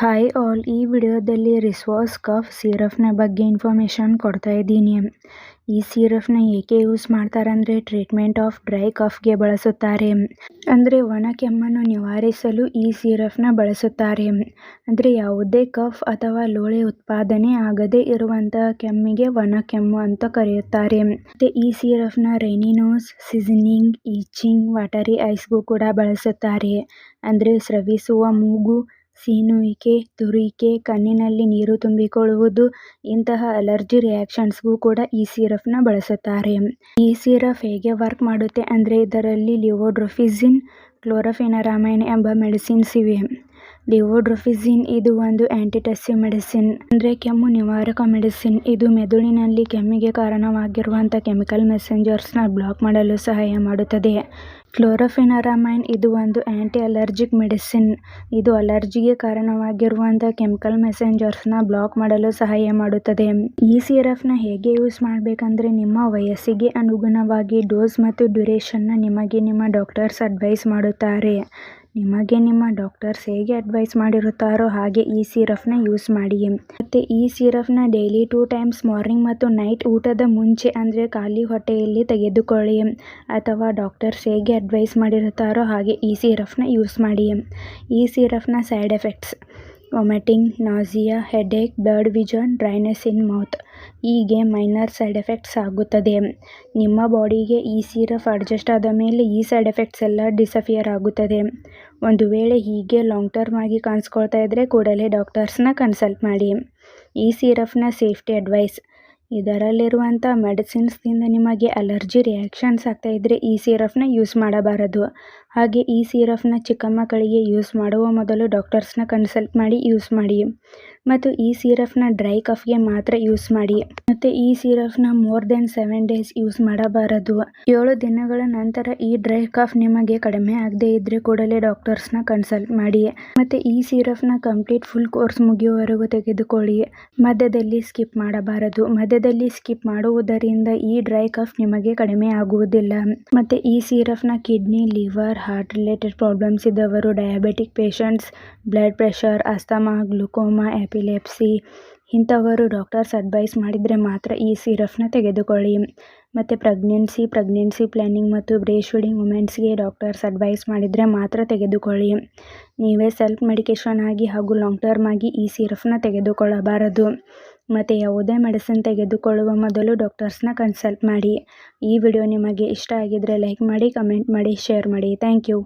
Hi all ಈ ವಿಡಿಯೋದಲ್ಲಿ ರಿಸ್ವಾಸ್ cough ಸಿರಫ್ನ ಬಗ್ಗೆ ಇನ್ಫಾರ್ಮೇಷನ್ ಕೊಡ್ತಾ ಇದ್ದೀನಿ. ಈ ಸಿರಫ್ನ ಏಕೆ ಯೂಸ್ ಮಾಡ್ತಾರೆ ಅಂದರೆ ಟ್ರೀಟ್ಮೆಂಟ್ ಆಫ್ ಡ್ರೈ ಕಫ್ಗೆ ಬಳಸುತ್ತಾರೆ. ಅಂದರೆ ಒಣ ಕೆಮ್ಮನ್ನು ನಿವಾರಿಸಲು ಈ ಸಿರಪ್ನ ಬಳಸುತ್ತಾರೆ. ಅಂದರೆ ಯಾವುದೇ ಕಫ್ ಅಥವಾ ಲೋಳೆ ಉತ್ಪಾದನೆ ಆಗದೇ ಇರುವಂತಹ ಕೆಮ್ಮಿಗೆ ಒಣ ಕೆಮ್ಮು ಅಂತ ಕರೆಯುತ್ತಾರೆ. ಮತ್ತು ಈ ಸಿರಫ್ನ runny nose sneezing itching watery ಐಸ್ಗೂ ಕೂಡ ಬಳಸುತ್ತಾರೆ. ಅಂದರೆ ಸ್ರವಿಸುವ ಮೂಗು ಸೀನುವಿಕೆ, ತುರಿಕೆ, ಕಣ್ಣಿನಲ್ಲಿ ನೀರು ತುಂಬಿಕೊಳ್ಳುವುದು ಇಂತಹ ಅಲರ್ಜಿ ರಿಯಾಕ್ಷನ್ಸ್ಗೂ ಕೂಡ ಈ ಸಿರಪ್ನ ಬಳಸುತ್ತಾರೆ. ಈ ಸಿರಪ್ ಹೇಗೆ ವರ್ಕ್ ಮಾಡುತ್ತೆ ಅಂದರೆ ಇದರಲ್ಲಿ ಲಿವೋಡ್ರೋಫಿಸಿನ್, ಕ್ಲೋರಫೆನರಾಮೈನ್ ಎಂಬ ಮೆಡಿಸಿನ್ಸ್ ಇವೆ. ಲಿವೋಡ್ರೋಫಿಸಿನ್ ಇದು ಒಂದು ಆಂಟಿಟಸ್ಸಿವ್ ಮೆಡಿಸಿನ್. ಅಂದರೆ ಕೆಮ್ಮು ನಿವಾರಕ ಮೆಡಿಸಿನ್. ಇದು ಮೆದುಳಿನಲ್ಲಿ ಕೆಮ್ಮಿಗೆ ಕಾರಣವಾಗಿರುವಂಥ ಕೆಮಿಕಲ್ ಮೆಸೆಂಜರ್ಸ್ನ ಬ್ಲಾಕ್ ಮಾಡಲು ಸಹಾಯ ಮಾಡುತ್ತದೆ. ಕ್ಲೋರೋಫಿನರಾಮೈನ್ ಇದು ಒಂದು ಆಂಟಿ ಅಲರ್ಜಿಕ್ ಮೆಡಿಸಿನ್. ಇದು ಅಲರ್ಜಿಗೆ ಕಾರಣವಾಗಿರುವಂಥ ಕೆಮಿಕಲ್ ಮೆಸೆಂಜರ್ಸ್ನ ಬ್ಲಾಕ್ ಮಾಡಲು ಸಹಾಯ ಮಾಡುತ್ತದೆ. ಈ ನ ಹೇಗೆ ಯೂಸ್ ಮಾಡಬೇಕಂದ್ರೆ ನಿಮ್ಮ ವಯಸ್ಸಿಗೆ ಅನುಗುಣವಾಗಿ ಡೋಸ್ ಮತ್ತು ಡ್ಯೂರೇಷನ್ನ ನಿಮಗೆ ನಿಮ್ಮ ಡಾಕ್ಟರ್ಸ್ ಅಡ್ವೈಸ್ ಮಾಡುತ್ತಾರೆ. ನಿಮಗೆ ನಿಮ್ಮ ಡಾಕ್ಟರ್ಸ್ ಹೇಗೆ ಅಡ್ವೈಸ್ ಮಾಡಿರುತ್ತಾರೋ ಹಾಗೆ ಈ ಸಿರಪ್ನ ಯೂಸ್ ಮಾಡಿ ಮತ್ತು ಈ ಸಿರಫ್ನ ಡೈಲಿ ಟೂ ಟೈಮ್ಸ್ ಮಾರ್ನಿಂಗ್ ಮತ್ತು ನೈಟ್ ಊಟದ ಮುಂಚೆ ಅಂದರೆ ಖಾಲಿ ಹೊಟ್ಟೆಯಲ್ಲಿ ತೆಗೆದುಕೊಳ್ಳಿ ಅಥವಾ ಡಾಕ್ಟರ್ಸ್ ಹೇಗೆ ಅಡ್ವೈಸ್ ಮಾಡಿರುತ್ತಾರೋ ಹಾಗೆ ಈ ಸಿರಪ್ನ ಯೂಸ್ ಮಾಡಿ ಈ ಸಿರಪ್ನ side effects. Vomiting nausea headache blood vision dryness in mouth ಹೀಗೆ ಮೈನರ್ ಸೈಡ್ ಎಫೆಕ್ಟ್ಸ್ ಆಗುತ್ತದೆ. ನಿಮ್ಮ ಬಾಡಿಗೆ ಈ ಸಿರಪ್ ಅಡ್ಜಸ್ಟ್ ಆದ ಮೇಲೆ ಈ ಸೈಡ್ ಎಫೆಕ್ಟ್ಸ್ ಎಲ್ಲ ಡಿಸಫಿಯರ್ ಆಗುತ್ತದೆ. ಒಂದು ವೇಳೆ ಹೀಗೆ ಲಾಂಗ್ ಟರ್ಮ್ ಆಗಿ ಕಾಣಿಸ್ಕೊಳ್ತಾ ಇದ್ದರೆ ಕೂಡಲೇ ಡಾಕ್ಟರ್ಸ್ನ ಕನ್ಸಲ್ಟ್ ಮಾಡಿ. ಈ ಸಿರಪ್ನ ಸೇಫ್ಟಿ ಅಡ್ವೈಸ್ ಇದರಲ್ಲಿರುವಂಥ ಮೆಡಿಸಿನ್ಸ್ನಿಂದ ನಿಮಗೆ ಅಲರ್ಜಿ ರಿಯಾಕ್ಷನ್ಸ್ ಆಗ್ತಾ ಇದ್ದರೆ ಈ ಸಿರಪ್ನ ಯೂಸ್ ಮಾಡಬಾರದು. ಹಾಗೆ ಈ ಸಿರಫ್ನ ಚಿಕ್ಕ ಮಕ್ಕಳಿಗೆ ಯೂಸ್ ಮಾಡುವ ಮೊದಲು ಡಾಕ್ಟರ್ಸ್ನ ಕನ್ಸಲ್ಟ್ ಮಾಡಿ ಯೂಸ್ ಮಾಡಿ. ಮತ್ತು ಈ ಸಿರಪ್ನ ಡ್ರೈ ಕಫ್ಗೆ ಮಾತ್ರ ಯೂಸ್ ಮಾಡಿ. ಮತ್ತು ಈ ಸಿರಪ್ನ more than seven days use ಮಾಡಬಾರದು. ಏಳು ದಿನಗಳ ನಂತರ ಈ ಡ್ರೈ ಕಫ್ ನಿಮಗೆ ಕಡಿಮೆ ಆಗದೇ ಇದ್ದರೆ ಕೂಡಲೇ ಡಾಕ್ಟರ್ಸ್ನ ಕನ್ಸಲ್ಟ್ ಮಾಡಿ. ಮತ್ತು ಈ ಸಿರಪ್ನ ಕಂಪ್ಲೀಟ್ ಫುಲ್ ಕೋರ್ಸ್ ಮುಗಿಯುವವರೆಗೂ ತೆಗೆದುಕೊಳ್ಳಿ. ಮಧ್ಯದಲ್ಲಿ ಸ್ಕಿಪ್ ಮಾಡಬಾರದು. ಮಧ್ಯದಲ್ಲಿ ಸ್ಕಿಪ್ ಮಾಡುವುದರಿಂದ ಈ ಡ್ರೈ ಕಫ್ ನಿಮಗೆ ಕಡಿಮೆ ಆಗುವುದಿಲ್ಲ. ಮತ್ತು ಈ ಸಿರಪ್ನ kidney, liver, heart related problems ಇದ್ದವರು, diabetic patients, blood pressure, asthma, glaucoma epilepsy. ಇಂಥವರು ಡಾಕ್ಟರ್ಸ್ ಅಡ್ವೈಸ್ ಮಾಡಿದರೆ ಮಾತ್ರ ಈ ಸಿರಫ್ನ ತೆಗೆದುಕೊಳ್ಳಿ. ಮತ್ತು ಪ್ರೆಗ್ನೆನ್ಸಿ ಪ್ರೆಗ್ನೆನ್ಸಿ ಪ್ಲ್ಯಾನಿಂಗ್ ಮತ್ತು ಬ್ರೇಸ್ಟ್ ಫೀಡಿಂಗ್ ವುಮೆನ್ಸ್ಗೆ ಡಾಕ್ಟರ್ಸ್ ಅಡ್ವೈಸ್ ಮಾಡಿದರೆ ಮಾತ್ರ ತೆಗೆದುಕೊಳ್ಳಿ. ನೀವೇ ಸೆಲ್ಫ್ ಮೆಡಿಕೇಷನ್ ಆಗಿ ಹಾಗೂ ಲಾಂಗ್ ಟರ್ಮ್ ಆಗಿ ಈ ಸಿರಫ್ನ ತೆಗೆದುಕೊಳ್ಳಬಾರದು. ಮತ್ತು ಯಾವುದೇ ಮೆಡಿಸಿನ್ ತೆಗೆದುಕೊಳ್ಳುವ ಮೊದಲು ಡಾಕ್ಟರ್ಸ್ನ ಕನ್ಸಲ್ಟ್ ಮಾಡಿ. ಈ ವಿಡಿಯೋ ನಿಮಗೆ ಇಷ್ಟ ಆಗಿದ್ದರೆ ಲೈಕ್ ಮಾಡಿ, ಕಮೆಂಟ್ ಮಾಡಿ, ಶೇರ್ ಮಾಡಿ. Thank you.